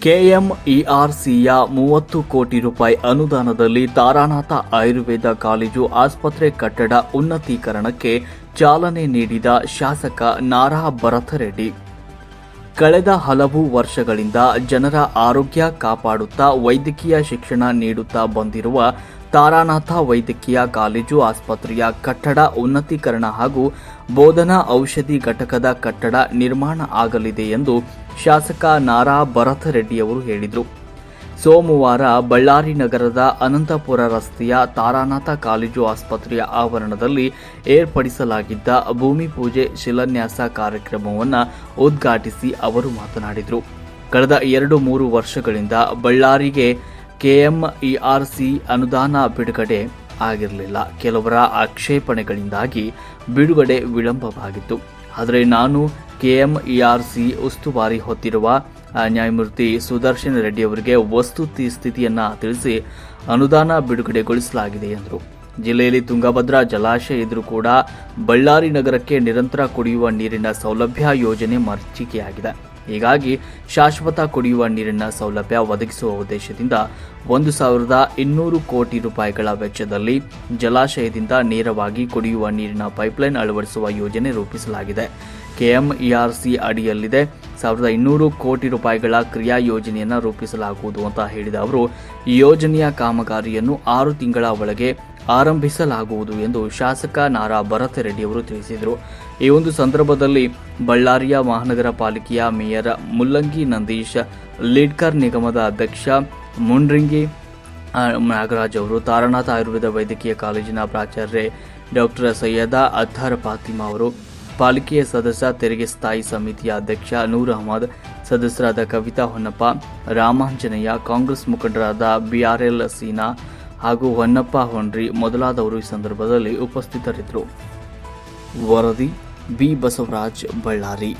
ಕೆಎಂಇಆರ್ಸಿಯ ಮೂವತ್ತು ಕೋಟಿ ರೂಪಾಯಿ ಅನುದಾನದಲ್ಲಿ ತಾರಾನಾಥ ಆಯುರ್ವೇದ ಕಾಲೇಜು ಆಸ್ಪತ್ರೆ ಕಟ್ಟಡ ಉನ್ನತೀಕರಣಕ್ಕೆ ಚಾಲನೆ ನೀಡಿದ ಶಾಸಕ ನಾರಾ ಭರತರೆಡ್ಡಿ. ಕಳೆದ ಹಲವು ವರ್ಷಗಳಿಂದ ಜನರ ಆರೋಗ್ಯ ಕಾಪಾಡುತ್ತಾ ವೈದ್ಯಕೀಯ ಶಿಕ್ಷಣ ನೀಡುತ್ತಾ ಬಂದಿರುವ ತಾರಾನಾಥ ವೈದ್ಯಕೀಯ ಕಾಲೇಜು, ಆಸ್ಪತ್ರೆಯ ಕಟ್ಟಡ, ಉನ್ನತೀಕರಣ ಹಾಗೂ ಬೋಧನಾ ಔಷಧಿ ಘಟಕದ ಕಟ್ಟಡ ನಿರ್ಮಾಣ ಆಗಲಿದೆ ಎಂದು ಶಾಸಕ ನಾರಾ ಭರತರೆಡ್ಡಿಯವರು ಹೇಳಿದರು. ಸೋಮವಾರ ಬಳ್ಳಾರಿ ನಗರದ ಅನಂತಪುರ ರಸ್ತೆಯ ತಾರಾನಾಥ ಕಾಲೇಜು ಆಸ್ಪತ್ರೆಯ ಆವರಣದಲ್ಲಿ ಏರ್ಪಡಿಸಲಾಗಿದ್ದ ಭೂಮಿ ಪೂಜೆ ಶಿಲಾನ್ಯಾಸ ಕಾರ್ಯಕ್ರಮವನ್ನು ಉದ್ಘಾಟಿಸಿ ಅವರು ಮಾತನಾಡಿದರು. ಕಳೆದ ಎರಡು ಮೂರು ವರ್ಷಗಳಿಂದ ಬಳ್ಳಾರಿಗೆ ಕೆಎಂಇಆರ್ಸಿ ಅನುದಾನ ಬಿಡುಗಡೆ ಆಗಿರಲಿಲ್ಲ. ಕೆಲವರ ಆಕ್ಷೇಪಣೆಗಳಿಂದಾಗಿ ಬಿಡುಗಡೆ ವಿಳಂಬವಾಗಿತ್ತು. ಆದರೆ ನಾನು ಕೆಎಂಇಆರ್ಸಿ ಉಸ್ತುವಾರಿ ಹೊತ್ತಿರುವ ನ್ಯಾಯಮೂರ್ತಿ ಸುದರ್ಶನ್ ರೆಡ್ಡಿ ಅವರಿಗೆ ವಸ್ತು ಸ್ಥಿತಿಯನ್ನು ತಿಳಿಸಿ ಅನುದಾನ ಬಿಡುಗಡೆಗೊಳಿಸಲಾಗಿದೆ ಎಂದರು. ಜಿಲ್ಲೆಯಲ್ಲಿ ತುಂಗಭದ್ರಾ ಜಲಾಶಯ ಇದ್ರೂ ಕೂಡ ಬಳ್ಳಾರಿ ನಗರಕ್ಕೆ ನಿರಂತರ ಕುಡಿಯುವ ನೀರಿನ ಸೌಲಭ್ಯ ಯೋಜನೆ ಮರ್ಚಿಕೆಯಾಗಿದೆ. ಹೀಗಾಗಿ ಶಾಶ್ವತ ಕುಡಿಯುವ ನೀರಿನ ಸೌಲಭ್ಯ ಒದಗಿಸುವ ಉದ್ದೇಶದಿಂದ ಒಂದು ಸಾವಿರದ ಇನ್ನೂರು ಕೋಟಿ ರೂಪಾಯಿಗಳ ವೆಚ್ಚದಲ್ಲಿ ಜಲಾಶಯದಿಂದ ನೇರವಾಗಿ ಕುಡಿಯುವ ನೀರಿನ ಪೈಪ್ಲೈನ್ ಅಳವಡಿಸುವ ಯೋಜನೆ ರೂಪಿಸಲಾಗಿದೆ. ಕೆಎಂಇಆರ್ಸಿ ಅಡಿಯಲ್ಲಿದೆ. ಸಾವಿರದ ಇನ್ನೂರು ಕೋಟಿ ರೂಪಾಯಿಗಳ ಕ್ರಿಯಾ ಯೋಜನೆಯನ್ನು ರೂಪಿಸಲಾಗುವುದು ಅಂತ ಹೇಳಿದ ಅವರು ಯೋಜನೆಯ ಕಾಮಗಾರಿಯನ್ನು ಆರು ತಿಂಗಳ ಒಳಗೆ ಆರಂಭಿಸಲಾಗುವುದು ಎಂದು ಶಾಸಕ ನಾರಾ ಭರತರೆಡ್ಡಿ ಅವರು ತಿಳಿಸಿದರು. ಈ ಒಂದು ಸಂದರ್ಭದಲ್ಲಿ ಬಳ್ಳಾರಿಯ ಮಹಾನಗರ ಪಾಲಿಕೆಯ ಮೇಯರ್ ಮುಲ್ಲಂಗಿ ನಂದೀಶ್, ಲೀಡ್ಕರ್ ನಿಗಮದ ಅಧ್ಯಕ್ಷ ಮುಂಡ್ರಿಂಗಿ ನಾಗರಾಜ್ ಅವರು, ತಾರನಾಥ ಆಯುರ್ವೇದ ವೈದ್ಯಕೀಯ ಕಾಲೇಜಿನ ಪ್ರಾಚಾರ್ಯ ಡಾಕ್ಟರ್ ಸೈಯದ ಅಧಾರ್ ಫಾತಿಮಾ ಅವರು, ಪಾಲಿಕೆಯ ಸದಸ್ಯ ತೆರಿಗೆ ಸ್ಥಾಯಿ ಸಮಿತಿಯ ಅಧ್ಯಕ್ಷ ನೂರ್ ಅಹಮದ್, ಸದಸ್ಯರಾದ ಕವಿತಾ ಹೊನ್ನಪ್ಪ, ರಾಮಾಂಜನೇಯ, ಕಾಂಗ್ರೆಸ್ ಮುಖಂಡರಾದ ಬಿಆರ್ಎಲ್ ಸೀನಾ ಹಾಗೂ ಹೊನ್ನಪ್ಪ ಹೊಂಡ್ರಿ ಮೊದಲಾದವರು ಈ ಸಂದರ್ಭದಲ್ಲಿ ಉಪಸ್ಥಿತರಿದ್ದರು. ವರದಿ बी बसवराज बल्लारी।